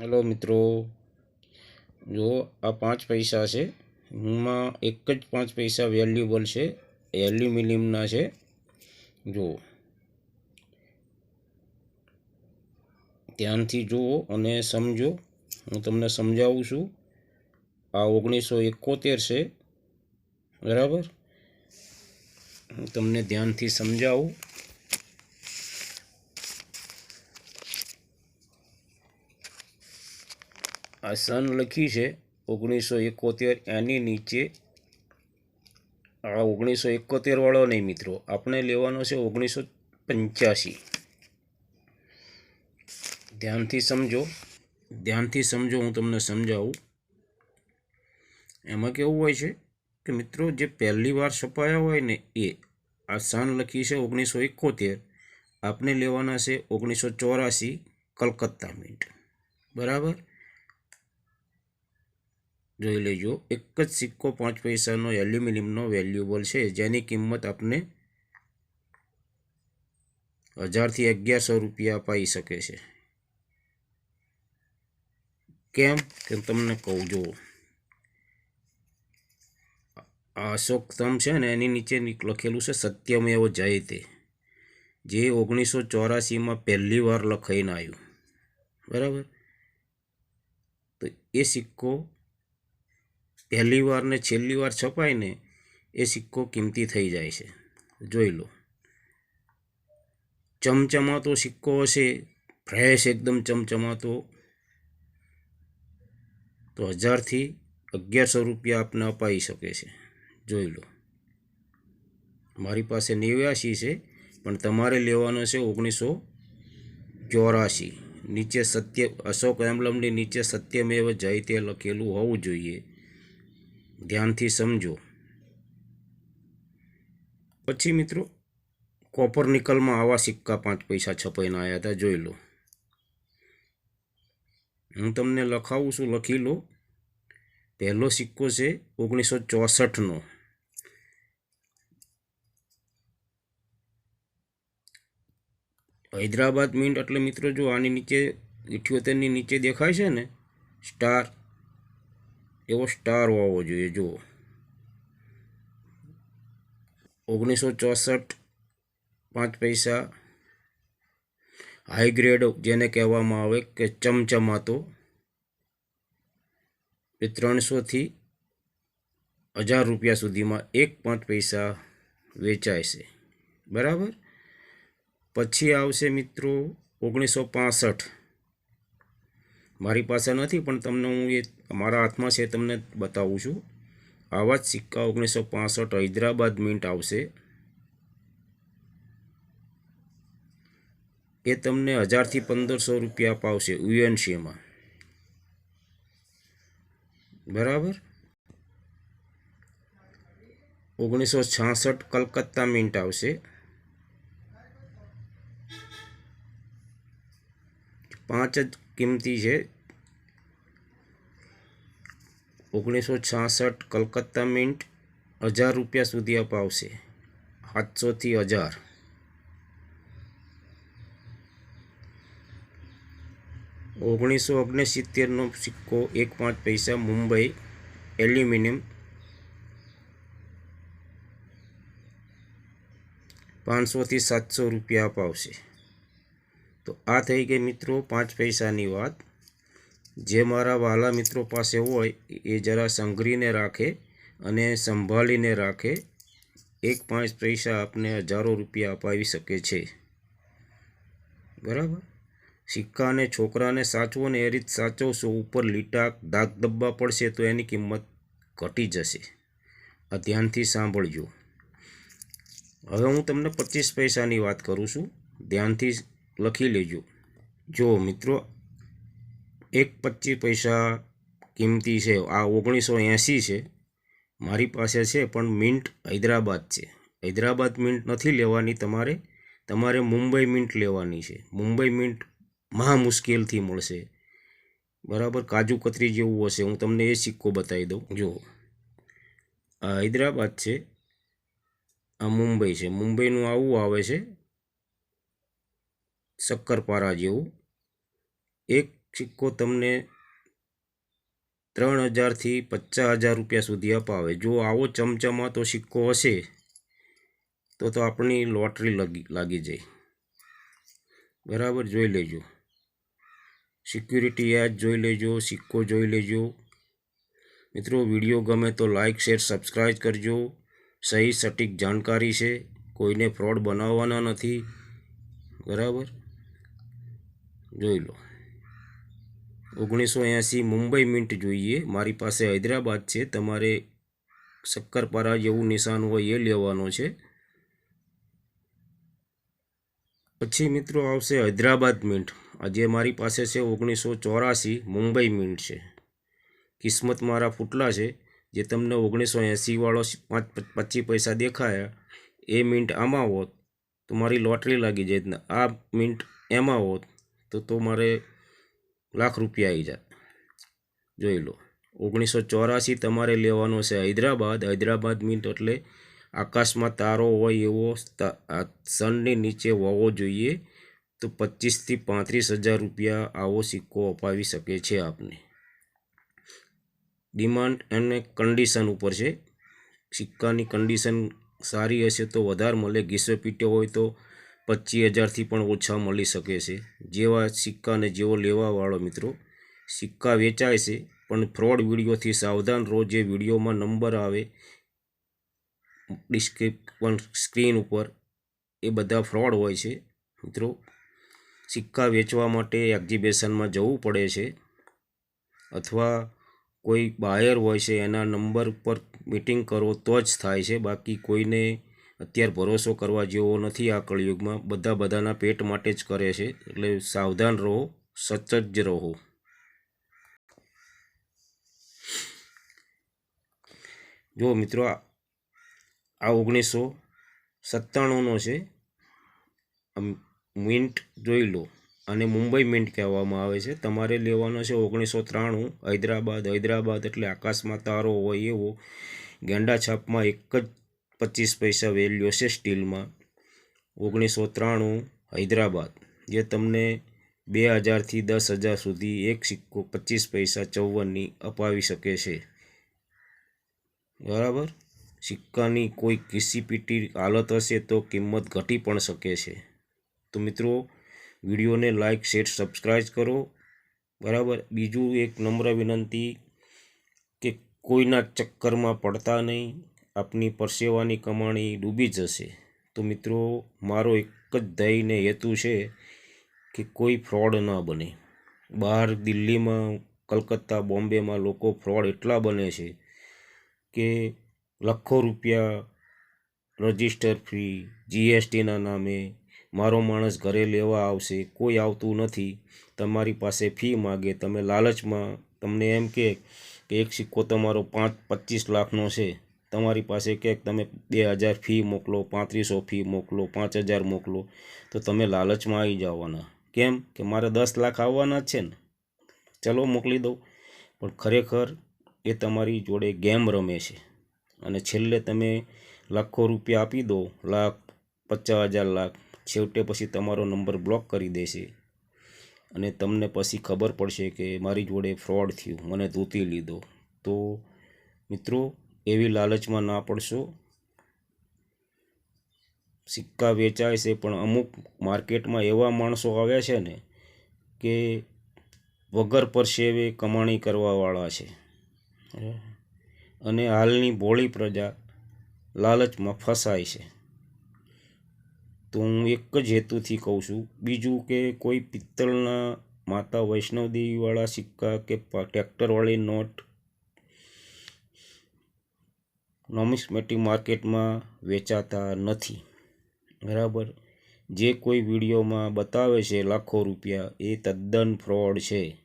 Hello મિત્રો, જો આ પાંચ પૈસા છે, એમાં એક જ પાંચ પૈસા વેલ્યુબલ છે એલ્યુમિનિયમના છે. જો, ધ્યાનથી જુઓ અને સમજો, હું તમને સમજાવું છું. આ ઓગણીસો એકોતેર છે, બરાબર? હું તમને ધ્યાનથી સમજાવું. આ સન લખી છે ઓગણીસો એકોતેર એની નીચે. આ ઓગણીસો એકોતેરવાળો નહીં મિત્રો, આપણે લેવાનો છે ઓગણીસો પંચ્યાસી ધ્યાનથી સમજો ધ્યાનથી સમજો, હું તમને સમજાવું. એમાં કેવું હોય છે કે મિત્રો, જે પહેલી વાર છપાયા હોય ને એ, આ સન લખી છે ઓગણીસો એકોતેર આપણે લેવાના છે ઓગણીસો ચોરાસી કલકત્તા મિન્ટ. બરાબર? જોઈ લેજો. એક જ સિક્કો પાંચ પૈસાનો એલ્યુમિનિયમનો વેલ્યુબલ છે. જેની કિંમત આપને હજારથી અગિયારસો રૂપિયા અપાઈ શકે છે. કેમ? કે તમને કહું, જો. અશોક સ્તંભ છે ને, એની નીચે લખેલું છે, સત્યમેવ જયતે જે ઓગણીસો ચોરાસીમાં પહેલી વાર લખાઈને આવ્યું. બરાબર? તો એ સિક્કો પહેલી વાર ને છેલ્લી વાર છપાય ને એ સિક્કો કિંમતી થઈ જાય છે. જોઈ લો. ચમચમાતો સિક્કો હશે, ફ્રેશ એકદમ ચમચમાતો. તો હજારથી અગિયારસો રૂપિયા આપને અપાઈ શકે છે. જોઈ લો. મારી પાસે નેવ્યાસી છે, પણ તમારે લેવાનો છે ઓગણીસો ચોરાસી નીચે સત્ય, અશોક એમ્બલમની નીચે સત્યમેવ જયતે લખેલું હોવું જોઈએ. ધ્યાનથી સમજો. પછી મિત્રો, કોપર નિકલમાં આવા સિક્કા પાંચ પૈસા છપાઈને આવ્યા હતા, જોઈ લો. હું તમને લખાવું છું, લખી લો. પહેલો સિક્કો છે ઓગણીસો ચોસઠનો. હૈદરાબાદ મિન્ટ એટલે મિત્રો જો આની નીચે, ઇઠ્યોતેરની નીચે દેખાય છે ને, સ્ટાર એવો સ્ટાર હોવો જોઈએ, જુઓ. ઓગણીસો ચોસઠ, પાંચ પૈસા. હાઈ ગ્રેડ જેને કહેવામાં આવે કે ચમચમાતો. એ ત્રણસોથી હજાર રૂપિયા સુધીમાં એક પાંચ પૈસા વેચાય છે. બરાબર? પછી આવશે મિત્રો ઓગણીસો પાસઠ. મારી પાસે નથી, પણ તમને હું એ મારા હાથમાં છે તમને બતાવું છું. આવા જ સિક્કા ઓગણીસો પાસઠ હૈદરાબાદ મિન્ટ આવશે. એ તમને હજારથી પંદરસો રૂપિયા અપાવશે યુએનસીમાં બરાબર? ઓગણીસો છાસઠ કલકત્તા મિન્ટ આવશે. પાંચ જ કિંમતી છે. ઓગણીસો છાસઠ કલકત્તા મિન્ટ હજાર રૂપિયા સુધી અપાવશે. સાતસોથી હજાર. ઓગણીસો ઓગણસિત્તેરનો સિક્કો એક પાંચ પૈસા મુંબઈ એલ્યુમિનિયમ પાંચસોથી સાતસો રૂપિયા અપાવશે. તો આ થઈ ગઈ મિત્રો પાંચ પૈસાની વાત. જે મારા વાલા મિત્રો પાસે હોય, એ જરા સંઘરીને રાખે અને સંભાળીને રાખે. એક પાંચ પૈસા આપને હજારો રૂપિયા અપાવી શકે છે. બરાબર? સિક્કાને છોકરાને સાચવો ને એ રીત સાચવશો ઉપર લીટા દાગ ડબ્બા પડશે તો એની કિંમત ઘટી જશે. આ ધ્યાનથી સાંભળજો. હવે હું તમને પચીસ પૈસાની વાત કરું છું. ધ્યાનથી લખી લેજો. જો મિત્રો એક પચીસ પૈસા કિંમતી છે. આ ઓગણીસો એંસી છે. મારી પાસે છે, પણ મિન્ટ હૈદરાબાદ છે. હૈદરાબાદ મિન્ટ નથી લેવાની તમારે. તમારે મુંબઈ મિન્ટ લેવાની છે. મુંબઈ મિન્ટ મહા મુશ્કેલથી મળશે. બરાબર, કાજુ કતરી જેવું હશે. હું તમને એ સિક્કો બતાવી દઉં. જો આ હૈદરાબાદ છે. આ મુંબઈ છે. મુંબઈનું આવું આવે છે. શક્કરપારા જેવું. એક સિક્કો તમને ત્રણ હજારથી પચાસ હજાર રૂપિયા સુધી અપાવે. જો આવો ચમચમાતો સિક્કો હશે, તો તો આપણી લોટરી લાગી લાગી જાય. બરાબર? જોઈ લેજો. સિક્યુરિટી યાદ જોઈ લેજો, સિક્કો જોઈ લેજો. મિત્રો, વીડિયો ગમે તો લાઇક શેર, સબસ્ક્રાઈબ કરજો. સહી, સટીક જાણકારી છે. કોઈને ફ્રોડ બનાવવાના નથી. બરાબર? જોઈ લો. ઓગણીસો એંસી મુંબઈ મિન્ટ જોઈએ. મારી પાસે હૈદરાબાદ છે. તમારે શક્કરપારા જેવું નિશાન હોય એ લેવાનો છે. પછી મિત્રો આવશે હૈદરાબાદ મિન્ટ આજે મારી પાસે છે ઓગણીસો ચોરાસી મુંબઈ મિન્ટ છે. કિસ્મત મારા ફૂટલા છે. જે તમને ઓગણીસો એંસીવાળો પાંચ પચીસ પૈસા દેખાયા. એ મિન્ટ આમાં હોત તો મારી લોટરી લાગી જાય આ મિન્ટ એમાં હોત તો તો મારે લાખ રૂપિયા આવી જાય. જોઈ લો. ઓગણીસો ચોરાસી તમારે લેવાનો છે હૈદરાબાદ. હૈદરાબાદ મિન્ટ એટલે આકાશમાં તારો હોય એવો સનની નીચે હોવો જોઈએ તો પચીસથી પાંત્રીસ હજાર રૂપિયા આવો સિક્કો અપાવી શકે છે આપને. ડિમાન્ડ અને કન્ડિશન ઉપર છે. સિક્કાની કન્ડિશન સારી હશે તો વધારે મળે. ઘીસો પીટ્યો હોય તો પચીસ હજારથી પણ ઓછા મળી શકે છે. જેવા સિક્કાને જેવો લેવાવાળો મિત્રો, સિક્કા વેચાય છે, પણ ફ્રોડ વિડીયોથી સાવધાન રહો. જે વિડીયોમાં નંબર આવે ડિસ્ક્રિપ્શન સ્ક્રીન ઉપર, એ બધા ફ્રોડ હોય છે. મિત્રો, સિક્કા વેચવા માટે એક્ઝિબિશનમાં જવું પડે છે અથવા કોઈ બાયર હોય છે, એના નંબર પર મીટિંગ કરો તો જ થાય છે. બાકી કોઈને અત્યારે ભરોસો કરવા જેવો નથી આ કળિયુગમાં. બધા બધાના પેટ માટે જ કરે છે. એટલે સાવધાન રહો સચજ રહો. જો મિત્રો, આ ઓગણીસો સત્તાણુંનો છે. મિન્ટ જોઈ લો. અને મુંબઈ મિન્ટ કહેવામાં આવે છે. તમારે લેવાનો છે ઓગણીસો ત્રાણું. હૈદરાબાદ હૈદરાબાદ એટલે આકાશમાં તારો હોય એવો. ગેંડા છાપમાં એક જ પચીસ પૈસા વેલ્યુ હશે સ્ટીલમાં. ઓગણીસો ત્રાણું હૈદરાબાદ, જે તમને બે હજારથી દસ હજાર સુધી એક સિક્કો પચીસ પૈસા ચૌવનની અપાવી શકે છે. બરાબર? સિક્કાની કોઈ કિસીપીટી હાલત હશે તો કિંમત ઘટી પણ શકે છે. તો મિત્રો, વિડીયોને લાઈક શેર સબસ્ક્રાઈબ કરો. બરાબર? બીજું એક નમ્ર વિનંતી કે કોઈના ચક્કરમાં પડતા નહીં. આપની પરસેવાની કમાણી ડૂબી જશે. તો મિત્રો, મારો એક જ ધ્યેયને હેતુ છે કે કોઈ ફ્રોડ ન બને. બહાર દિલ્હીમાં, કલકત્તા, બોમ્બેમાં લોકો ફ્રોડ એટલા બને છે કે લાખો રૂપિયા રજિસ્ટર ફી, જીએસટીના નામે મારો માણસ ઘરે લેવા આવશે, કોઈ આવતું નથી. તમારી પાસે ફી માગે, તમે લાલચમાં, તમને એમ કે એક સિક્કો તમારો પાંચ પચીસ લાખનો છે. તમારી પાસે ક્યાંક તમે બે હજાર ફી મોકલો, પાંત્રીસો ફી મોકલો, પાંચ હજાર મોકલો, તો તમે લાલચમાં આવી જવાના. કેમ કે મારે દસ લાખ આવવાના જ છે ને? ચલો મોકલી દઉં. પણ ખરેખર એ તમારી જોડે ગેમ રમે છે. અને છેલ્લે તમે લાખો રૂપિયા આપી દો, લાખ, પચાસ હજાર લાખ, છેવટે પછી તમારો નંબર બ્લોક કરી દેશે. અને તમને પછી ખબર પડશે કે મારી જોડે ફ્રોડ થયું, મને ધોતી લીધો. તો મિત્રો એવી લાલચમાં ના પડશો. સિક્કા વેચાય છે, પણ અમુક માર્કેટમાં એવા માણસો આવ્યા છે ને કે વગર પરસેવે કમાણી કરવાવાળા છે. અને હાલની ભોળી પ્રજા લાલચમાં ફસાય છે. તો હું એક જ હેતુથી કહું છું, બીજું કે કોઈ પિત્તળના માતા વૈષ્ણવદેવીવાળા સિક્કા કે ટ્રેક્ટરવાળી નોટ નોમિસ્મેટિક માર્કેટમાં વેચાતા નથી. બરાબર? જે કોઈ વિડીયોમાં બતાવે છે લાખો રૂપિયા, એ તદ્દન ફ્રોડ છે.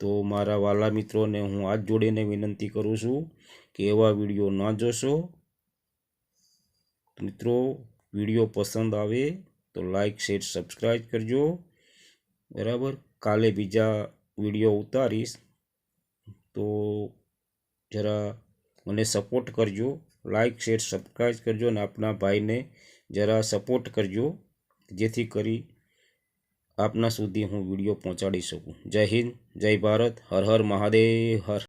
તો મારા વાલા મિત્રોને હું હાથ જોડીને વિનંતી કરું છું કે એવા વીડિયો ના જોશો. મિત્રો, વીડિયો પસંદ આવે તો લાઈક શેર સબસ્ક્રાઈબ કરજો. બરાબર? કાલે બીજા વીડિયો ઉતારીશ. તો જરા મને સપોર્ટ કરજો લાઇક શેર સબસ્ક્રાઈબ કરજો અને આપણા ભાઈને જરા સપોર્ટ કરજો, જેથી કરી આપના સુધી હું વીડિયો પહોંચાડી શકું. જય હિન્દ, જય ભારત, હર હર મહાદેવ, હર